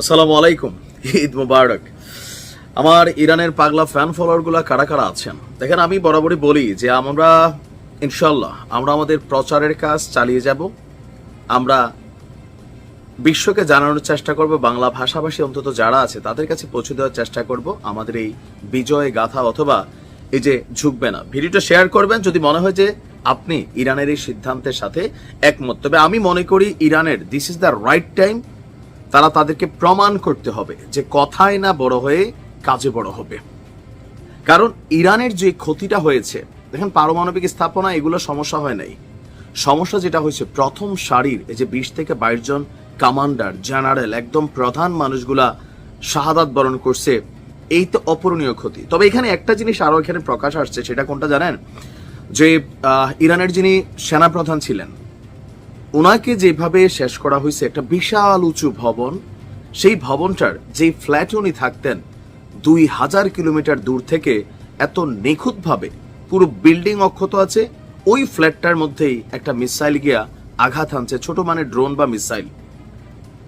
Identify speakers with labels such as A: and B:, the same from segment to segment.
A: আসসালামু আলাইকুম, ঈদ মুবারক। আমার ইরানের পাগলা ফ্যান ফলোয়ারগুলো কারা কারা আছেন? দেখেন, আমি বরাবরই বলি যে আমরা ইনশাল্লাহ আমরা আমাদের প্রচারের কাজ চালিয়ে যাব। আমরা বিশ্বকে জানানোর চেষ্টা করব, বাংলা ভাষাভাষী অন্তত যারা আছে, তাদের কাছে পৌঁছে দেওয়ার চেষ্টা করব। আমাদের এই বিজয় গাথা অথবা এই যে ঝুঁকবে না। ভিডিওটা শেয়ার করবেন যদি মনে হয় যে আপনি ইরানের এই সিদ্ধান্তের সাথে একমত। তবে আমি মনে করি ইরানের this is the right time তারা তাদেরকে প্রমাণ করতে হবে যে কথায় না বড় হয়ে কাজে বড় হবে। কারণ ইরানের যে ক্ষতিটা হয়েছে, দেখেন পারমাণবিক স্থাপনা, এগুলো সমস্যা হয় নাই। সমস্যা যেটা হয়েছে, প্রথম সারির এই যে বিশ থেকে বাইশ জন কমান্ডার, জেনারেল, একদম প্রধান মানুষগুলা শাহাদাত বরণ করছে, এই তো অপূরণীয় ক্ষতি। তবে এখানে একটা জিনিস আরও এখানে প্রকাশ আসছে, সেটা কোনটা জানেন? যে ইরানের যিনি সেনাপ্রধান ছিলেন ওনাকে যেভাবে শেষ করা হয়েছে, একটা বিশাল উঁচু ভবন, সেই ভবনটার যে ফ্ল্যাটে উনি থাকতেন, দুই হাজার কিলোমিটার দূর থেকে এত নিখুঁতভাবে পুরো বিল্ডিং অক্ষত আছে, ওই ফ্ল্যাটটার মধ্যেই একটা মিসাইল গিয়া আঘাত হানছে, ছোট মানে ড্রোন বা মিসাইল।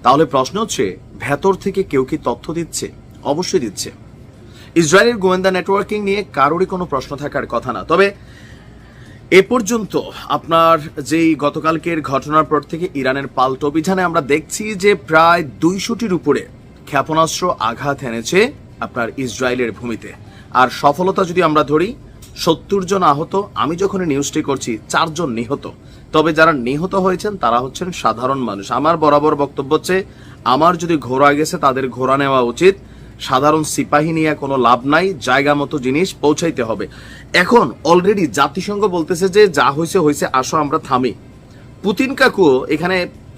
A: তাহলে প্রশ্ন হচ্ছে, ভেতর থেকে কেউ কি তথ্য দিচ্ছে? অবশ্যই দিচ্ছে। ইসরায়েলের গোয়েন্দা নেটওয়ার্কিং নিয়ে কারোরই কোনো প্রশ্ন থাকার কথা না। তবে এ পর্যন্ত আপনার যেই গতকালকের ঘটনার পর থেকে ইরানের পাল্টা অভিযানে আমরা দেখছি যে প্রায় দুইশোটির উপরে ক্ষেপণাস্ত্র আঘাত এনেছে আপনার ইসরায়েলের ভূমিতে। আর সফলতা যদি আমরা ধরি, সত্তর জন আহত, আমি যখন নিউজটি করছি চারজন নিহত। তবে যারা নিহত হয়েছেন, তারা হচ্ছেন সাধারণ মানুষ। আমার বরাবর বক্তব্য হচ্ছে, আমার যদি ঘোড়া গেছে, তাদের ঘোড়া নেওয়া উচিত। সাধারণ সিপাহী নিয়ে কোনো লাভ নাই, জায়গা মতো জিনিস পৌঁছাইতে হবে। এখন অলরেডি জাতিসংঘ বলতেছে যে যা হয়েছে হয়েছে আসো আমরা থামি। পুতিন কাকু এখানে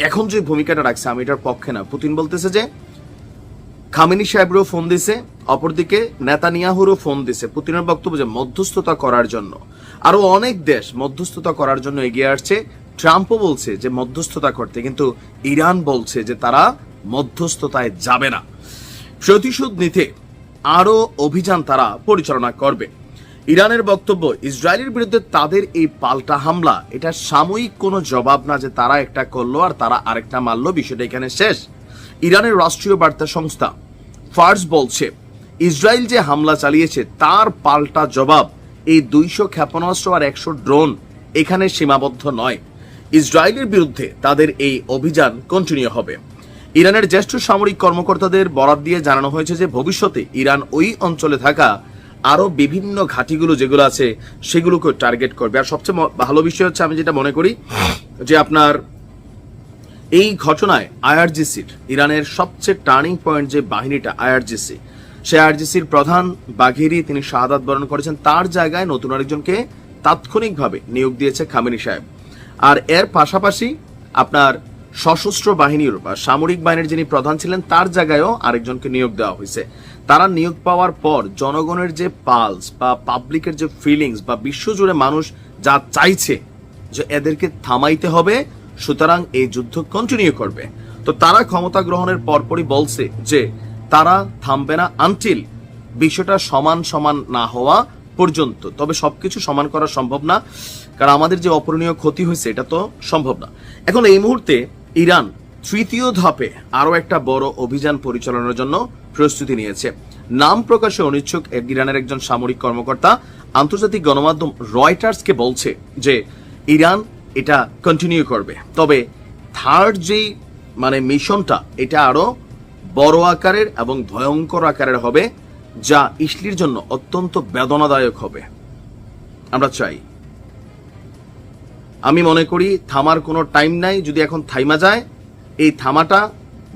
A: এখন যে ভূমিকাটা রাখছে, আমি এটার পক্ষে না। পুতিন বলতেছে যে, খামিনি সাহেবরও ফোন দিছে, অপরদিকে নেতানিয়াহুরও ফোন দিছে পুতিনের বক্তব্য যে মধ্যস্থতা করার জন্য। আরও অনেক দেশ মধ্যস্থতা করার জন্য এগিয়ে আসছে। ট্রাম্পও বলছে যে মধ্যস্থতা করতে, কিন্তু ইরান বলছে যে তারা মধ্যস্থতায় যাবে না। প্রতিশোধ নিতে আরও অভিযান তারা পরিচালনা করবে। ইরানের বক্তব্য, ইসরায়েলের বিরুদ্ধে তাদের এই পাল্টা হামলা, এটা সাময়িক কোনো জবাব না যে তারা একটা করল আর তারা আরেকটা মারলো, বিষয়টা এখানে শেষ। ইরানের রাষ্ট্রীয় বার্তা সংস্থা ফার্স বলছে, ইসরায়েল যে হামলা চালিয়েছে তার পাল্টা জবাব এই দুইশো ক্ষেপণাস্ত্র আর একশো ড্রোন এখানে সীমাবদ্ধ নয়। ইসরায়েলের বিরুদ্ধে তাদের এই অভিযান কন্টিনিউ হবে। ইরানের জ্যেষ্ঠ সামরিক কর্মকর্তাদের বরাত দিয়ে জানানো হয়েছে যে ভবিষ্যতে ইরান ওই অঞ্চলে থাকা আরও বিভিন্ন ঘাঁটিগুলো যেগুলো আছে, সেগুলোকে টার্গেট করবে। আর সবচেয়ে ভালো বিষয় হচ্ছে, আমি যেটা মনে করি, যে আপনার এই ঘটনায় আইআরজিসির, ইরানের সবচেয়ে টার্নিং পয়েন্ট যে বাহিনীটা, আইআরজিসি সে আইআরজিসির প্রধান বাঘেরি তিনি শাহাদাত বরণ করেছেন। তার জায়গায় নতুন আরেকজনকে তাৎক্ষণিকভাবে নিয়োগ দিয়েছে খামেনি সাহেব। আর এর পাশাপাশি আপনার সশস্ত্র বাহিনীর বা সামরিক বাহিনীর যিনি প্রধান ছিলেন, তার জায়গায়ও আরেকজনকে নিয়োগ দেওয়া হয়েছে। তারা নিয়োগ পাওয়ার পর জনগণের যে পালস বা পাবলিকের যে ফিলিংস বা বিশ্বজুড়ে মানুষ যা চাইছে যে এদেরকে থামাইতে হবে, সুতরাং এই যুদ্ধ কন্টিনিউ করবে। তো তারা ক্ষমতা গ্রহণের পরপরই বলছে যে তারা থামবে না আনটিল বিষয়টা সমান সমান না হওয়া পর্যন্ত। তবে সবকিছু সমান করা সম্ভব না, কারণ আমাদের যে অপূরণীয় ক্ষতি হয়েছে, এটা তো সম্ভব না। এখন এই মুহূর্তে ইরান তৃতীয় ধাপে আরও একটা বড় অভিযান পরিচালনার জন্য প্রস্তুতি নিয়েছে। নাম প্রকাশে অনিচ্ছুক ইরানের একজন সামরিক কর্মকর্তা আন্তর্জাতিক গণমাধ্যম রয়টার্সকে বলছে যে ইরান এটা কন্টিনিউ করবে। তবে থার্ড যেই মানে মিশনটা, এটা আরও বড় আকারের এবং ভয়ঙ্কর আকারের হবে, যা ইসলির জন্য অত্যন্ত বেদনাদায়ক হবে। আমরা চাই আমি মনে করি থামার কোনো টাইম নাই, যদি এখন থাইমা যায়, এই থামাটা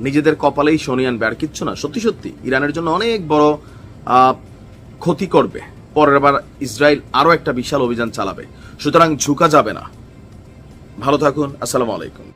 A: নিজেদের কপালেই শনি আনবে। আর কিচ্ছু না, সত্যি সত্যি, ইরানের জন্য অনেক বড় ক্ষতি করবে। পরের বার ইসরায়েল আরও একটা বিশাল অভিযান চালাবে। সুতরাং ঝুঁকা যাবে না। ভালো থাকুন, আসসালামু আলাইকুম।